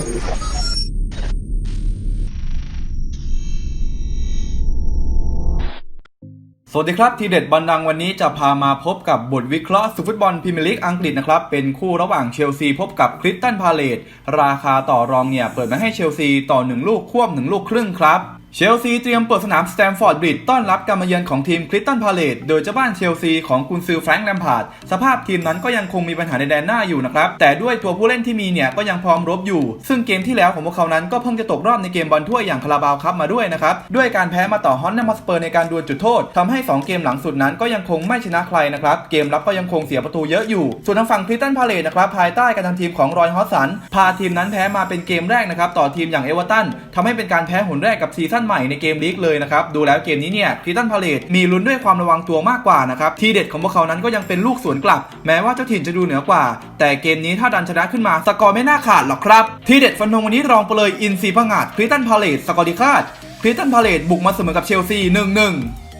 สวัสดีครับ ทีเด็ดบอลดังวันนี้จะพามาพบกับบทวิเคราะห์สุฟุตบอลพรีเมียร์ลีกอังกฤษนะครับ เป็นคู่ระหว่างเชลซีพบกับคริสตันพาเลตราคาต่อรองเนี่ย เปิดมาให้เชลซีต่อ 1 ลูกควบ1ลูกครึ่งครับ เชลซีเตรียมเปิดสนามสแตมฟอร์ดบริดต้อนรับการมาเยือนของทีมคริสตันพาเลตโดยเจ้าบ้านเชลซีของกุนซือแฟรงค์แลมพาร์ดสภาพทีมนั้นก็ยังคงมีปัญหาในแดนหน้าอยู่นะครับ แต่ด้วยตัวผู้เล่นที่มีเนี่ยก็ยังพร้อมรบอยู่ ซึ่งเกมที่แล้วของพวกเขานั้นก็เพิ่งจะตกรอบในเกมบอลถ้วยอย่างคาราบาวคัพมาด้วยนะครับ ด้วยการแพ้มาต่อฮอนแนมอสเปอร์ในการดวลจุดโทษทำให้ 2 เกมหลังสุดนั้นก็ยังคงไม่ชนะใครนะครับเกมรับก็ยังคงเสียประตูเยอะอยู่ ส่วนทางฝั่งคริสตันพาเลตนะครับภายใต้การทำทีมของรอยฮอสสันพาทีมนั้นแพ้มาเป็นเกมแรกนะครับต่อทีมอย่างเอเวอร์ตันทำให้เป็นการแพ้หนแรกกับซีซั่นใหม่ในเกมลีกเลยนะครับ ดูแล้วเกมนี้เนี่ยคริตันพาเลตมีลุ้นด้วยความระวังตัวมากกว่านะครับ ทีเด็ดของพวกเขานั้นก็ยังเป็นลูกสวนกลับ แม้ว่าเจ้าถิ่นจะดูเหนือกว่า แต่เกมนี้ถ้าดันชนะขึ้นมา สกอร์ไม่น่าขาดหรอกครับ ทีเด็ดฟันธงวันนี้รองไปเลยอินซีพังอาดคริตันพาเลตสกอร์ดีคาดคริตันพาเลตบุกมาเสมอกับเชลซี1-1